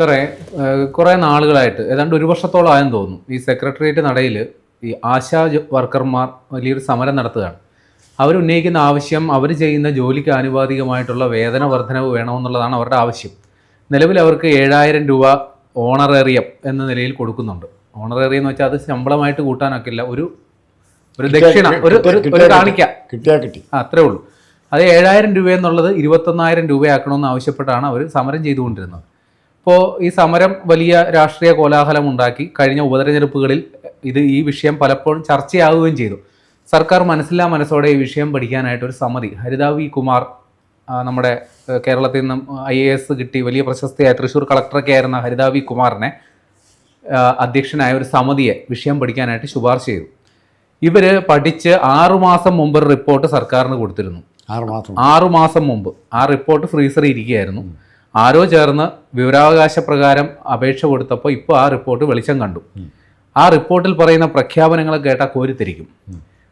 സാറേ കുറേ നാളുകളായിട്ട് ഏതാണ്ട് ഒരു വർഷത്തോളം ആയെന്ന് തോന്നുന്നു ഈ സെക്രട്ടേറിയറ്റ് നടയിൽ ഈ ആശാ വർക്കർമാർ വലിയൊരു സമരം നടത്തുകയാണ്. അവർ ഉന്നയിക്കുന്ന ആവശ്യം അവർ ചെയ്യുന്ന ജോലിക്ക് ആനുപാതികമായിട്ടുള്ള വേതന വർധനവ് വേണമെന്നുള്ളതാണ് അവരുടെ ആവശ്യം. നിലവിൽ അവർക്ക് ഏഴായിരം രൂപ ഓണറേറിയം എന്ന നിലയിൽ കൊടുക്കുന്നുണ്ട്. ഓണറേറിയം എന്ന് വെച്ചാൽ അത് ശമ്പളമായിട്ട് കൂട്ടാനൊക്കില്ല ഒരു ഒരു ദക്ഷിണ ഒരു ഒരു- കാണിക്ക. കിട്ടിയാ കിട്ടി. അത്രേ ഉള്ളൂ. അത് ഏഴായിരം രൂപ എന്നുള്ളത് ഇരുപത്തൊന്നായിരം രൂപയാക്കണമെന്ന് ആവശ്യപ്പെട്ടാണ് അവർ സമരം ചെയ്തുകൊണ്ടിരുന്നത്. ഇപ്പോൾ ഈ സമരം വലിയ രാഷ്ട്രീയ കോലാഹലം ഉണ്ടാക്കി കഴിഞ്ഞ ഉപതെരഞ്ഞെടുപ്പുകളിൽ ഇത് ഈ വിഷയം പലപ്പോഴും ചർച്ചയാവുകയും ചെയ്തു. സർക്കാർ മനസ്സില്ലാ മനസ്സോടെ ഈ വിഷയം പഠിക്കാനായിട്ട് ഒരു സമിതി ഹരിത വി കുമാർ നമ്മുടെ കേരളത്തിൽ നിന്നും ഐ എ എസ് കിട്ടി വലിയ പ്രശസ്തിയായ തൃശ്ശൂർ കളക്ടറൊക്കെ ആയിരുന്ന ഹരിത വി കുമാറിനെ അധ്യക്ഷനായ ഒരു സമിതിയെ വിഷയം പഠിക്കാനായിട്ട് ശുപാർശ ചെയ്തു. ഇവർ പഠിച്ച് ആറുമാസം മുമ്പ് ഒരു റിപ്പോർട്ട് സർക്കാരിന് കൊടുത്തിരുന്നു. ആറ് മാസം. ആറുമാസം മുമ്പ് ആ റിപ്പോർട്ട് ഫ്രീസറിൽ ഇരിക്കുകയായിരുന്നു. ആരോ ചേർന്ന് വിവരാവകാശ പ്രകാരം അപേക്ഷ കൊടുത്തപ്പോൾ ഇപ്പോൾ ആ റിപ്പോർട്ട് വെളിച്ചം കണ്ടു. ആ റിപ്പോർട്ടിൽ പറയുന്ന പ്രഖ്യാപനങ്ങൾ കേട്ടാൽ കോരിത്തിരിക്കും.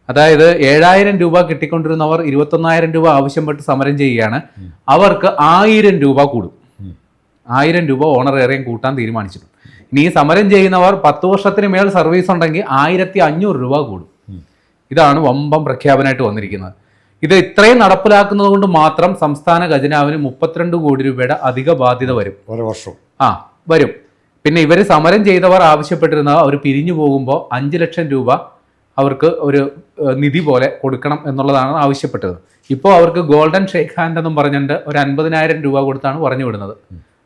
അതായത് ഏഴായിരം രൂപ കിട്ടിക്കൊണ്ടിരുന്നവർ ഇരുപത്തൊന്നായിരം രൂപ ആവശ്യപ്പെട്ട് സമരം ചെയ്യുകയാണ്. അവർക്ക് ആയിരം രൂപ കൂടും. ആയിരം രൂപ ഓണർ ഏറെയും കൂട്ടാൻ തീരുമാനിച്ചിട്ടുണ്ട്. ഇനി ഈ സമരം ചെയ്യുന്നവർ പത്ത് വർഷത്തിന് മേൽ സർവീസ് ഉണ്ടെങ്കിൽ ആയിരത്തി അഞ്ഞൂറ് രൂപ കൂടും. ഇതാണ് വമ്പം പ്രഖ്യാപനമായിട്ട് വന്നിരിക്കുന്നത്. ഇത് ഇത്രയും നടപ്പിലാക്കുന്നത് കൊണ്ട് മാത്രം സംസ്ഥാന ഖജനാവിന് മുപ്പത്തിരണ്ട് കോടി രൂപയുടെ അധിക ബാധ്യത വരും. ഓരോ വർഷവും ആ വരും. പിന്നെ ഇവർ സമരം ചെയ്തവർ ആവശ്യപ്പെട്ടിരുന്നത് അവർ പിരിഞ്ഞു പോകുമ്പോൾ അഞ്ച് ലക്ഷം രൂപ അവർക്ക് ഒരു നിധി പോലെ കൊടുക്കണം എന്നുള്ളതാണ് ആവശ്യപ്പെട്ടത്. ഇപ്പോൾ അവർക്ക് ഗോൾഡൻ ഷേക്ക് ഹാൻഡ് എന്നും പറഞ്ഞിട്ട് ഒരു അൻപതിനായിരം രൂപ കൊടുത്താണ് പറഞ്ഞു വിടുന്നത്.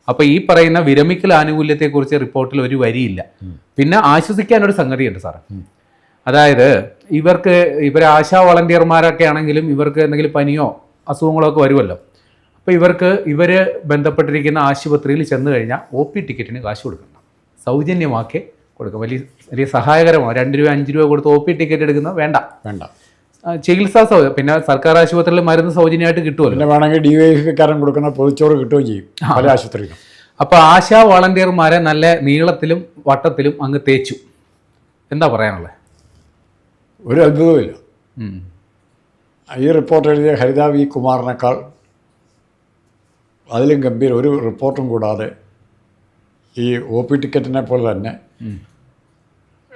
അപ്പോൾ ഈ പറയുന്ന വിരമിക്കൽ ആനുകൂല്യത്തെക്കുറിച്ച് റിപ്പോർട്ടിൽ ഒരു വരിയില്ല. പിന്നെ ആശ്വസിക്കാൻ ആശ്വസിക്കാനൊരു സംഗതിയുണ്ട് സാറേ. അതായത് ഇവർക്ക് ഇവർ ആശാ വളണ്ടിയർമാരൊക്കെ ആണെങ്കിലും ഇവർക്ക് എന്തെങ്കിലും പനിയോ അസുഖങ്ങളോ ഒക്കെ വരുമല്ലോ. അപ്പോൾ ഇവർക്ക് ഇവർ ബന്ധപ്പെട്ടിരിക്കുന്ന ആശുപത്രിയിൽ ചെന്ന് കഴിഞ്ഞാൽ ഒ പി ടിക്കറ്റിന് കാശ് കൊടുക്കണം. സൗജന്യമാക്കി കൊടുക്കും വലിയ വലിയ സഹായകരമാണ് രണ്ട് രൂപ അഞ്ച് രൂപ കൊടുത്ത് ഒ പി ടിക്കറ്റ് എടുക്കുന്നത് വേണ്ട. വേണ്ട. ചികിത്സാ സൗകര്യം പിന്നെ സർക്കാർ ആശുപത്രിയിൽ മരുന്ന് സൗജന്യമായിട്ട് കിട്ടുമല്ലോ വേണമെങ്കിൽ ഡി വൈ കാരൻ കൊടുക്കുന്ന പൊതിച്ചോറ് കിട്ടുകയും ചെയ്യും പല ആശുപത്രിയിലും. അപ്പോൾ ആശാ വളണ്ടിയർമാരെ നല്ല നീളത്തിലും വട്ടത്തിലും അങ്ങ് തേച്ചു. എന്താ പറയാനുള്ളത്? ഒരു അത്ഭുതമില്ല. ഈ റിപ്പോർട്ട് എഴുതിയ ഹരിത വി കുമാറിനേക്കാൾ അതിലും ഗംഭീര ഒരു റിപ്പോർട്ടും കൂടാതെ ഈ ഒ പി ടിക്കറ്റിനെ പോലെ തന്നെ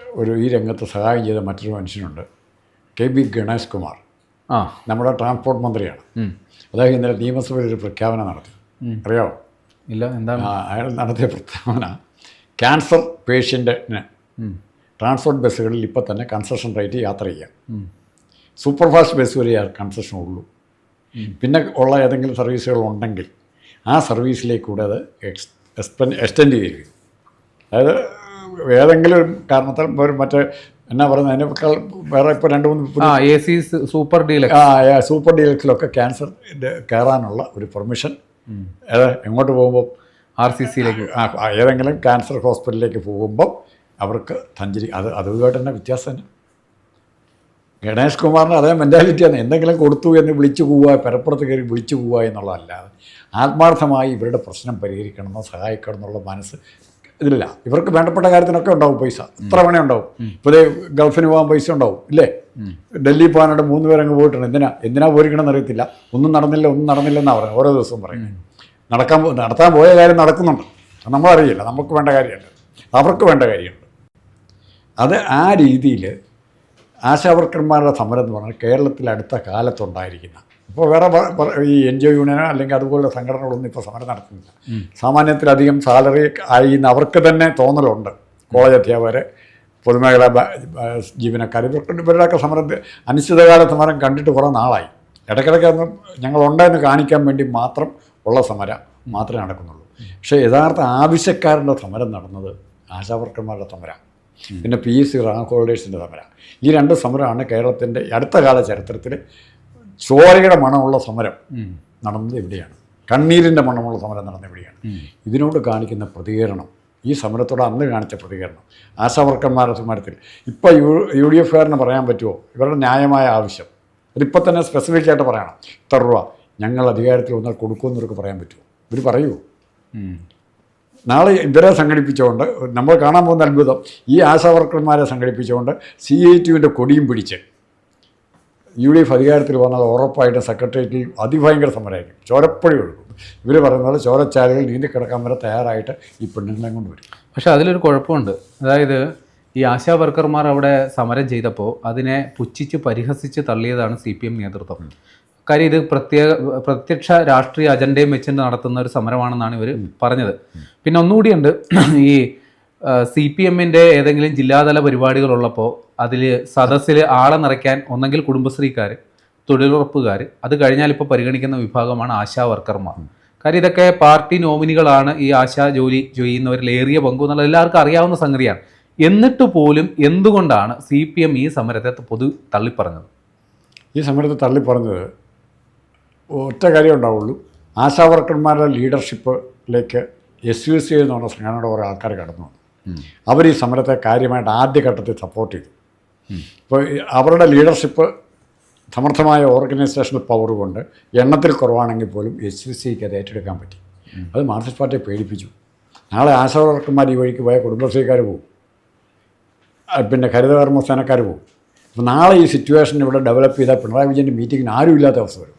ഒരു ഈ രംഗത്ത് സഹായം ചെയ്ത മറ്റൊരു മനുഷ്യനുണ്ട്. K B Ganesh Kumar. ആ. നമ്മുടെ ട്രാൻസ്പോർട്ട് മന്ത്രിയാണ്. അദ്ദേഹം ഇന്നലെ നിയമസഭയിൽ ഒരു പ്രഖ്യാപനം നടത്തി. അറിയാമോ ഇല്ല എന്താ അയാൾ നടത്തിയ പ്രഖ്യാപന. ക്യാൻസർ പേഷ്യന്റിന് ട്രാൻസ്പോർട്ട് ബസ്സുകളിൽ ഇപ്പോൾ തന്നെ കൺസെഷൻ റേറ്റ് യാത്ര ചെയ്യാം. സൂപ്പർ ഫാസ്റ്റ് ബസ് വരെ കൺസെഷൻ ഉള്ളൂ. പിന്നെ ഉള്ള ഏതെങ്കിലും സർവീസുകൾ ഉണ്ടെങ്കിൽ ആ സർവീസിലേക്കൂടെ അത് എക്സ് എക്സ്പെൻ എക്സ്റ്റെൻഡ് ചെയ്യുകയും അതായത് ഏതെങ്കിലും കാരണത്താൽ ഒരു മറ്റേ എന്നാ പറയുന്നത് അതിനേക്കാൾ വേറെ ഇപ്പോൾ രണ്ട് മൂന്ന് ആ എ സി സൂപ്പർ ഡീലക്സ്. ആ സൂപ്പർ ഡീലക്സിലൊക്കെ ക്യാൻസർ കയറാനുള്ള ഒരു പെർമിഷൻ. എങ്ങോട്ട് പോകുമ്പോൾ ആർ സി സിയിലേക്ക് ഏതെങ്കിലും ക്യാൻസർ ഹോസ്പിറ്റലിലേക്ക് പോകുമ്പോൾ അവർക്ക് സഞ്ചരി അത് അതുമായിട്ട് തന്നെ വ്യത്യാസം തന്നെ? ഗണേഷ് കുമാറിന് അതേ മെന്റാലിറ്റിയാണ് എന്തെങ്കിലും കൊടുത്തു എന്ന് വിളിച്ചു പോവുക പെരപ്പുറത്ത് കയറി വിളിച്ചു പോവുക എന്നുള്ളതല്ലാതെ ആത്മാർത്ഥമായി ഇവരുടെ പ്രശ്നം പരിഹരിക്കണമെന്നോ സഹായിക്കണം എന്നുള്ള മനസ്സ് ഇതിലില്ല. ഇവർക്ക് വേണ്ടപ്പെട്ട കാര്യത്തിനൊക്കെ ഉണ്ടാവും പൈസ. എത്ര വേണേ ഉണ്ടാവും. ഇപ്പോൾ ഗൾഫിന് പോകാൻ പൈസ ഉണ്ടാവും ഇല്ലേ? ഡൽഹി പോകാനായിട്ട് മൂന്ന് പേരങ്ങ് പോയിട്ടുണ്ട്. എന്തിനാ? എന്തിനാ പോയിരിക്കണമെന്ന് അറിയത്തില്ല. ഒന്നും നടന്നില്ല ഒന്നും നടന്നില്ലെന്നാണ് പറയുന്നത് ഓരോ ദിവസവും പറയും. നടക്കാൻ നടത്താൻ പോയ കാര്യം നടക്കുന്നുണ്ട്. നമ്മളറിയില്ല. നമുക്ക് വേണ്ട കാര്യമല്ല. അവർക്ക് വേണ്ട കാര്യമുണ്ട്. അത് ആ രീതിയിൽ ആശാവർക്കർമാരുടെ സമരം എന്ന് പറഞ്ഞാൽ കേരളത്തിൽ അടുത്ത കാലത്തുണ്ടായിരിക്കുന്ന. ഇപ്പോൾ വേറെ ഈ എൻ ജി ഒ യൂണിയനോ അല്ലെങ്കിൽ അതുപോലുള്ള സംഘടനകളൊന്നും ഇപ്പോൾ സമരം നടത്തുന്നില്ല. സാമാന്യത്തിലധികം സാലറി ആയി എന്ന് അവർക്ക് തന്നെ തോന്നലുണ്ട്. കോളേജ് അധ്യാപകർ പൊതുമേഖലാ ജീവനക്കാർ ഇവർക്ക് ഇവരുടെയൊക്കെ സമരം അനിശ്ചിതകാല സമരം കണ്ടിട്ട് കുറേ നാളായി. ഇടയ്ക്കിടയ്ക്ക് അന്ന് ഞങ്ങളുണ്ടെന്ന് കാണിക്കാൻ വേണ്ടി മാത്രം ഉള്ള സമരം മാത്രമേ നടക്കുന്നുള്ളൂ. പക്ഷേ യഥാർത്ഥ ആവശ്യക്കാരുടെ സമരം നടന്നത് ആശാവർക്കന്മാരുടെ സമരം പിന്നെ പി എസ് സി റാങ്ക് ഹോൾഡേഴ്സിന്റെ സമരം. ഈ രണ്ട് സമരമാണ് കേരളത്തിന്റെ അടുത്ത കാല ചരിത്രത്തിൽ ചോരയുടെ മണമുള്ള സമരം നടന്നത് എവിടെയാണ് കണ്ണീരിന്റെ മണമുള്ള സമരം നടന്നത് എവിടെയാണ് ഇതിനോട് കാണിക്കുന്ന പ്രതികരണം ഈ സമരത്തോട് അന്ന് കാണിച്ച പ്രതികരണം ആശാവർക്കന്മാരുടെ സമരത്തിൽ. ഇപ്പോൾ യു യു ഡി എഫുകാരന് പറയാൻ പറ്റുമോ? ഇവരുടെ ന്യായമായ ആവശ്യം. അതിപ്പോൾ തന്നെ സ്പെസിഫിക് ആയിട്ട് പറയണം. ഇത്ര രൂപ ഞങ്ങൾ അധികാരത്തിൽ വന്നാൽ കൊടുക്കുമെന്നവർക്ക് പറയാൻ പറ്റുമോ? ഇവർ പറയൂ. നാളെ ഇവരെ സംഘടിപ്പിച്ചുകൊണ്ട് നമ്മൾ കാണാൻ പോകുന്ന അത്ഭുതം ഈ ആശാവർക്കർമാരെ സംഘടിപ്പിച്ചുകൊണ്ട് സി ഐ ടിയുവിന്റെ കൊടിയും പിടിച്ച് യു ഡി എഫ് അധികാരത്തിൽ വന്നത് ഉറപ്പായിട്ടും സെക്രട്ടേറിയറ്റിൽ അതിഭയങ്കര സമരമായിരിക്കും. ചോരപ്പഴി ഒഴുകും. ഇവർ പറയുന്നത് ചോരച്ചാലുകൾ നീന്തി കിടക്കാൻ വരെ തയ്യാറായിട്ട് ഈ പെണ്ണുങ്ങളെ കൊണ്ട് വരും. പക്ഷേ അതിലൊരു കുഴപ്പമുണ്ട്. അതായത് ഈ ആശാ വർക്കർമാർ അവിടെ സമരം ചെയ്തപ്പോൾ അതിനെ പുച്ഛിച്ച് പരിഹസിച്ച് തള്ളിയതാണ് സി പി എം നേതൃത്വം. കാര്യം ഇത് പ്രത്യേക പ്രത്യക്ഷ രാഷ്ട്രീയ അജണ്ടയും വെച്ചിട്ട് നടത്തുന്ന ഒരു സമരമാണെന്നാണ് ഇവർ പറഞ്ഞത്. പിന്നെ ഒന്നുകൂടിയുണ്ട് ഈ സി പി എമ്മിന്റെ ഏതെങ്കിലും ജില്ലാതല പരിപാടികളുള്ളപ്പോൾ അതിൽ സദസ്സിൽ ആളെ നിറയ്ക്കാൻ ഒന്നെങ്കിൽ കുടുംബശ്രീക്കാർ തൊഴിലുറപ്പുകാർ അത് കഴിഞ്ഞാൽ ഇപ്പോൾ പരിഗണിക്കുന്ന വിഭാഗമാണ് ആശാ വർക്കർമാർ. കാര്യം ഇതൊക്കെ പാർട്ടി നോമിനികളാണ് ഈ ആശാ ജോലി ചെയ്യുന്നവരിൽ ഏറിയ പങ്കു എന്നുള്ള എല്ലാവർക്കും അറിയാവുന്ന സംഗതിയാണ്. എന്നിട്ട് പോലും എന്തുകൊണ്ടാണ് സി പി എം ഈ സമരത്തെ പൊതു തള്ളിപ്പറഞ്ഞത്? ഈ സമരത്തെ തള്ളി പറഞ്ഞത് ഒറ്റ കാര്യം ഉണ്ടാവുള്ളൂ. ആശാ വർക്കർമാരുടെ ലീഡർഷിപ്പിലേക്ക് എസ് യു സി എന്ന് പറഞ്ഞ സംഘടനയുടെ കുറേ ആൾക്കാർ കടന്നു വന്നു. അവർ ഈ സമരത്തെ കാര്യമായിട്ട് ആദ്യഘട്ടത്തിൽ സപ്പോർട്ട് ചെയ്തു. ഇപ്പോൾ അവരുടെ ലീഡർഷിപ്പ് സമർത്ഥമായ ഓർഗനൈസേഷണൽ പവർ കൊണ്ട് എണ്ണത്തിൽ കുറവാണെങ്കിൽ പോലും എസ് യു സിക്ക് അത് ഏറ്റെടുക്കാൻ പറ്റി. അത് മാർക്സിസ്റ്റ് പാർട്ടിയെ പേടിപ്പിച്ചു. നാളെ ആശാ വർക്കർമാർ ഈ വഴിക്ക് പോയ കുടുംബശ്രീക്കാർ പോകും. പിന്നെ പിന്നെ ഹരിതകർമ്മസേനക്കാർ പോകും. അപ്പോൾ നാളെ ഈ സിറ്റുവേഷൻ ഇവിടെ ഡെവലപ്പ് ചെയ്താൽ പിണറായി വിജയന്റെ മീറ്റിങ്ങിന് ആരും ഇല്ലാത്ത അവസ്ഥ വരും.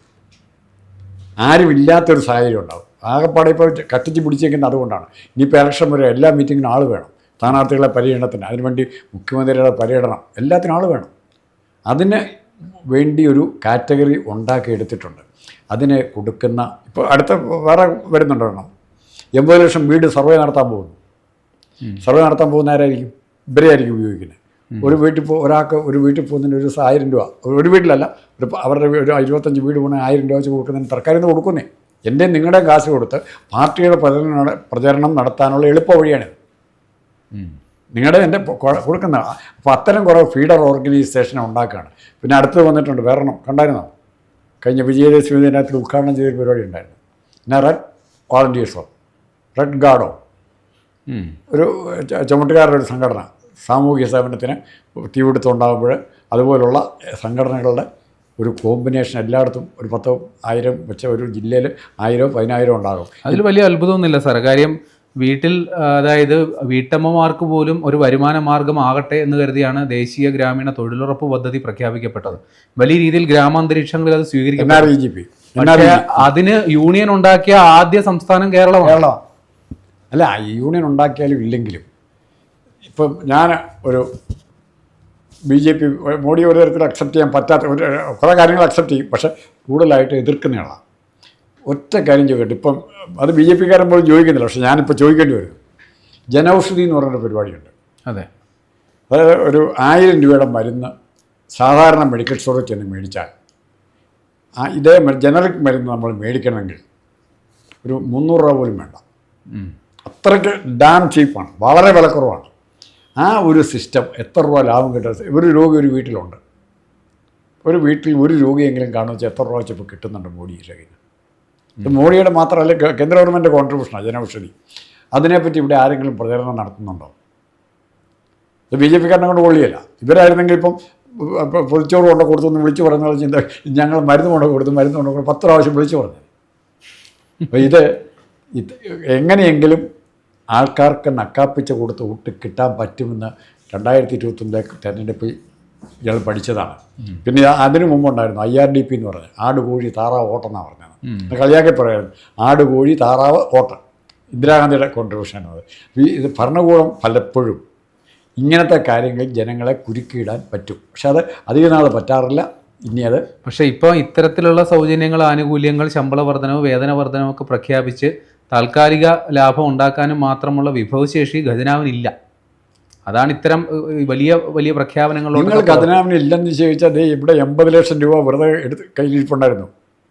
ആരും ഇല്ലാത്തൊരു സാഹചര്യം ഉണ്ടാവും. ആകെപ്പാടെ ഇപ്പോൾ കത്തിച്ച് പിടിച്ചേക്കുന്നത് അതുകൊണ്ടാണ്. ഇനിയിപ്പോൾ ഇലക്ഷൻ വരെ എല്ലാ മീറ്റിങ്ങിനും ആൾ വേണം. സ്ഥാനാർത്ഥികളെ പര്യടനത്തിന് അതിനുവേണ്ടി മുഖ്യമന്ത്രിയുടെ പര്യടനം എല്ലാത്തിനും ആൾ വേണം. അതിന് വേണ്ടി ഒരു കാറ്റഗറി ഉണ്ടാക്കിയെടുത്തിട്ടുണ്ട്. അതിന് കൊടുക്കുന്ന ഇപ്പോൾ അടുത്ത വേറെ വരുന്നുണ്ടോ എൺപത് ലക്ഷം വീട് സർവേ നടത്താൻ പോകുന്നു. സർവേ നടത്താൻ പോകുന്ന ആരായിരിക്കും? ഇവരെയായിരിക്കും ഉപയോഗിക്കുന്നത്. ഒരു വീട്ടിൽ പോ ഒരാൾക്ക് ഒരു വീട്ടിൽ പോകുന്നതിന് ഒരു ദിവസം ആയിരം രൂപ. ഒരു വീട്ടിലല്ല ഒരു അവരുടെ ഒരു ഇരുപത്തഞ്ച് വീട് പോകണ ആയിരം രൂപ വെച്ച് കൊടുക്കുന്നതിന് സർക്കാരിൽ നിന്ന് കൊടുക്കുന്നേ. എന്റെ നിങ്ങളുടെ കാശ് കൊടുത്ത് പാർട്ടിയുടെ പ്രചരണം പ്രചരണം നടത്താനുള്ള എളുപ്പ വഴിയാണിത് നിങ്ങളുടെ എന്റെ കൊടുക്കുന്ന അപ്പോൾ അത്തരം കുറേ ഫീഡർ ഓർഗനൈസേഷൻ ഉണ്ടാക്കുകയാണ് പിന്നെ അടുത്ത് വന്നിട്ടുണ്ട് വേറെണ്ണം കണ്ടായിരുന്നോ? കഴിഞ്ഞ വിജയദശമി ദിനത്തിൽ ഉദ്ഘാടനം ചെയ്തൊരു പരിപാടി ഉണ്ടായിരുന്നു. പിന്നെ റെഡ് വോളണ്ടിയേഴ്സോ റെഡ് ഗാർഡോ ഒരു ചുമട്ടുകാരുടെ ഒരു സംഘടന. സാമൂഹിക സേവനത്തിന് തീപിടുത്തം ഉണ്ടാകുമ്പോൾ അതുപോലുള്ള സംഘടനകളുടെ ഒരു കോമ്പിനേഷൻ എല്ലായിടത്തും ഒരു പത്തോ ആയിരം വെച്ച ഒരു ജില്ലയിൽ ആയിരോ പതിനായിരം ഉണ്ടാകും. അതിൽ വലിയ അത്ഭുതമൊന്നുമില്ല സാർ കാര്യം വീട്ടിൽ അതായത് വീട്ടമ്മമാർക്ക് പോലും ഒരു വരുമാന മാർഗമാകട്ടെ എന്ന് കരുതിയാണ് ദേശീയ ഗ്രാമീണ തൊഴിലുറപ്പ് പദ്ധതി പ്രഖ്യാപിക്കപ്പെട്ടത്. വലിയ രീതിയിൽ ഗ്രാമാന്തരീക്ഷങ്ങളിൽ അത് പക്ഷേ അതിന് യൂണിയൻ ഉണ്ടാക്കിയ ആദ്യ സംസ്ഥാനം കേരളമാണ്. കേരള അല്ല യൂണിയൻ ഉണ്ടാക്കിയാലും ഇല്ലെങ്കിലും ഇപ്പം ഞാൻ ഒരു ബി ജെ പി മോഡി ഒരു തരത്തിൽ അക്സെപ്റ്റ് ചെയ്യാൻ പറ്റാത്ത ഒരു കുറേ കാര്യങ്ങൾ അക്സെപ്റ്റ് ചെയ്യും. പക്ഷേ കൂടുതലായിട്ട് എതിർക്കുന്നയാളാണ് ഒറ്റ കാര്യം ചോദിക്കട്ടെ. ഇപ്പം അത് ബി ജെ പിക്കാരൻ പോലും ചോദിക്കുന്നില്ല. പക്ഷേ ഞാനിപ്പോൾ ചോദിക്കേണ്ടി വരും. ജനൌഷധി എന്ന് പറഞ്ഞൊരു പരിപാടിയുണ്ട്. അതെ. അതായത് ഒരു ആയിരം രൂപയുടെ മരുന്ന് സാധാരണ മെഡിക്കൽ സ്റ്റോറിൽ ചെന്ന് മേടിച്ചാൽ ആ ഇതേ ജനറിക് മരുന്ന് നമ്മൾ മേടിക്കണമെങ്കിൽ ഒരു മുന്നൂറ് രൂപ പോലും വേണ്ട. അത്രയ്ക്ക് ഡാം ചീപ്പാണ്. വളരെ വിലക്കുറവാണ്. ആ ഒരു സിസ്റ്റം എത്ര രൂപ ലാഭം കിട്ടുന്ന ഒരു രോഗി ഒരു വീട്ടിലുണ്ട്. ഒരു വീട്ടിൽ ഒരു രോഗിയെങ്കിലും കാണുന്ന വെച്ചാൽ എത്ര രൂപ വെച്ചപ്പോൾ കിട്ടുന്നുണ്ട് മോഡിയുടെ കയ്യിൽ ഇത് മോഡിയുടെ മാത്രമല്ല കേന്ദ്ര ഗവൺമെന്റ് കോൺട്രിബ്യൂഷനാണ് ജനൌഷധി. അതിനെപ്പറ്റി ഇവിടെ ആരെങ്കിലും പ്രചരണം നടത്തുന്നുണ്ടോ? ഇത് ബി ജെ പിക്കാരനെ കൊണ്ട് കൊള്ളിയല്ല ഇവരായിരുന്നെങ്കിൽ ഇപ്പം പൊതിച്ചോറ് കൊണ്ട് കൊടുത്തു എന്ന് വിളിച്ചു പറയുന്ന ചിന്ത ഞങ്ങൾ മരുന്ന് കൊണ്ട് കൊടുത്തു മരുന്ന് കൊണ്ട് കൊടുത്തു പത്ത് പ്രാവശ്യം വിളിച്ചു പറഞ്ഞു ഇത് എങ്ങനെയെങ്കിലും ആൾക്കാർക്ക് നക്കാപ്പിച്ച കൊടുത്ത് വോട്ട് കിട്ടാൻ പറ്റുമെന്ന് രണ്ടായിരത്തി ഇരുപത്തൊന്നിലെ തെരഞ്ഞെടുപ്പിൽ ഇയാൾ പഠിച്ചതാണ്. പിന്നെ അതിനു മുമ്പുണ്ടായിരുന്നു ഐ ആർ ഡി പി എന്ന് പറഞ്ഞത് ആട് കോഴി താറാവ് ഓട്ടെന്നാണ് പറഞ്ഞത്. കളിയാക്കി പറയുന്നത് ആട് കോഴി താറാവ് ഓട്ട ഇന്ദിരാഗാന്ധിയുടെ കോൺട്രിബ്യൂഷൻ അത്. ഇത് ഭരണകൂടം പലപ്പോഴും ഇങ്ങനത്തെ കാര്യങ്ങൾ ജനങ്ങളെ കുരുക്കിയിടാൻ പറ്റും. പക്ഷെ അത് അധിക നാൾ പറ്റാറില്ല. ഇനി അത് പക്ഷേ ഇപ്പോൾ ഇത്തരത്തിലുള്ള സൗജന്യങ്ങൾ ആനുകൂല്യങ്ങൾ ശമ്പള വർധനവ് വേതന വർധനവൊക്കെ പ്രഖ്യാപിച്ച് താൽക്കാലിക ലാഭം ഉണ്ടാക്കാനും മാത്രമുള്ള വിഭവശേഷി ഖജനാവിനില്ല. അതാണ് ഇത്തരം വലിയ വലിയ നിങ്ങൾ പ്രഖ്യാപനങ്ങളിലൂടെ ഖജനാവിന് ഇല്ലെന്ന് ചോദിച്ചാൽ ഇവിടെ എൺപത് ലക്ഷം രൂപ വെറുതെ എടുത്ത് കയ്യിലിരിപ്പുണ്ടായിരുന്നു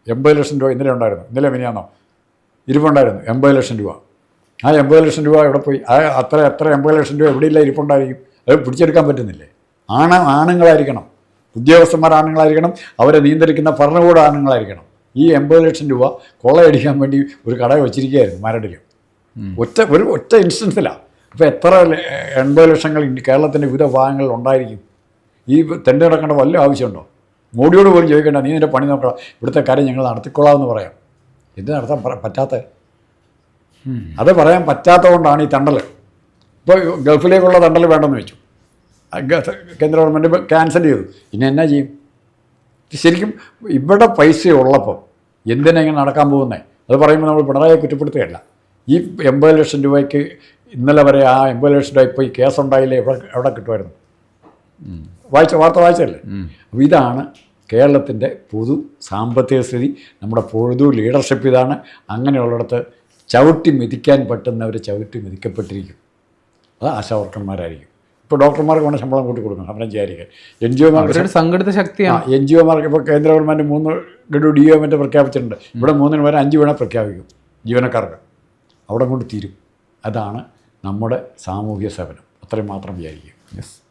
എൺപത് ലക്ഷം രൂപ ഇന്നലെ ഉണ്ടായിരുന്നു. ഇന്നലെ മിനിയാന്നോ? ഇരിപ്പുണ്ടായിരുന്നു. എൺപത് ലക്ഷം രൂപ. ആ എൺപത് ലക്ഷം രൂപ എവിടെ പോയി? ആ അത്ര എത്ര എൺപത് ലക്ഷം രൂപ എവിടെയില്ല ഇരിപ്പുണ്ടായിരിക്കും? അത് പിടിച്ചെടുക്കാൻ പറ്റുന്നില്ലേ? ആണ് ആണുങ്ങളായിരിക്കണം. ഉദ്യോഗസ്ഥന്മാർ ആണുങ്ങളായിരിക്കണം. അവരെ നിയന്ത്രിക്കുന്ന ഭരണകൂട ആണുങ്ങളായിരിക്കണം. ഈ എൺപത് ലക്ഷം രൂപ കൊള്ളയടിക്കാൻ വേണ്ടി ഒരു കട വെച്ചിരിക്കുകയായിരുന്നു മരടിൽ. ഒറ്റ ഒരു ഒറ്റ ഇൻസ്റ്റൻസിലാണ് അപ്പോൾ എത്ര എൺപത് ലക്ഷങ്ങൾ കേരളത്തിന്റെ വിവിധ ഭാഗങ്ങളിൽ ഉണ്ടായിരിക്കും? ഈ തെണ്ടി നടക്കേണ്ട വല്ല ആവശ്യമുണ്ടോ? മോഡിയോട് പോലും ചോദിക്കേണ്ട നീ നിന്റെ പണി നോക്കണം ഇവിടുത്തെ കാര്യം ഞങ്ങൾ നടത്തിക്കൊള്ളാമെന്ന് പറയാം. എന്ത് നടത്താൻ പറ്റാത്ത? അത് പറയാൻ പറ്റാത്തതുകൊണ്ടാണ് ഈ തണ്ടൽ ഇപ്പോൾ ഗൾഫിലേക്കുള്ള തണ്ടൽ വേണ്ടെന്ന് വെച്ചു. കേന്ദ്ര ഗവൺമെന്റ് ക്യാൻസൽ ചെയ്തു. ഇനി എന്നാ ചെയ്യും? ശരിക്കും ഇവിടെ പൈസ ഉള്ളപ്പോൾ എന്തിനാ ഇങ്ങനെ നടക്കാൻ പോകുന്നത് അത് പറയുമ്പോൾ നമ്മൾ പിണറായിയെ കുറ്റപ്പെടുത്തുകയല്ല. ഈ എൺപത് ലക്ഷം രൂപയ്ക്ക് ഇന്നലെ വരെ ആ എൺപത് ലക്ഷം രൂപ ഇപ്പോൾ ഈ കേസുണ്ടായില്ലേ? എവിടെ എവിടെ കിട്ടുമായിരുന്നു? വായിച്ച വാർത്ത വായിച്ചല്ലേ അപ്പോൾ ഇതാണ് കേരളത്തിന്റെ പൊതു സാമ്പത്തിക സ്ഥിതി. നമ്മുടെ പൊതു ലീഡർഷിപ്പ് ഇതാണ്. അങ്ങനെയുള്ളിടത്ത് ചവിട്ടി മെതിക്കാൻ പറ്റുന്നവർ ചവിട്ടി മെതിക്കപ്പെട്ടിരിക്കും. അത് ആശാവർക്കന്മാരായിരിക്കും. ഇപ്പോൾ ഡോക്ടർമാർക്ക് വേണം ശമ്പളം കൂട്ടി കൊടുക്കണം സമരം ചെയ്യാതിരിക്കാൻ എൻ ജി ഒമാർക്ക് സംഘടിത ശക്തിയാണ്. എൻ ജി ഒമാർക്ക് ഇപ്പോൾ കേന്ദ്ര ഗവൺമെന്റ് മൂന്ന് ഗഡു ഡി ഒ പ്രഖ്യാപിച്ചിട്ടുണ്ട്. ഇവിടെ മൂന്നിന് വരെ അഞ്ച് വേണം പ്രഖ്യാപിക്കും ജീവനക്കാർക്ക്. അവിടെ കൊണ്ട് തീരും. അതാണ് നമ്മുടെ സാമൂഹ്യ സേവനം. അത്രയും മാത്രം വിചാരിക്കും യെസ്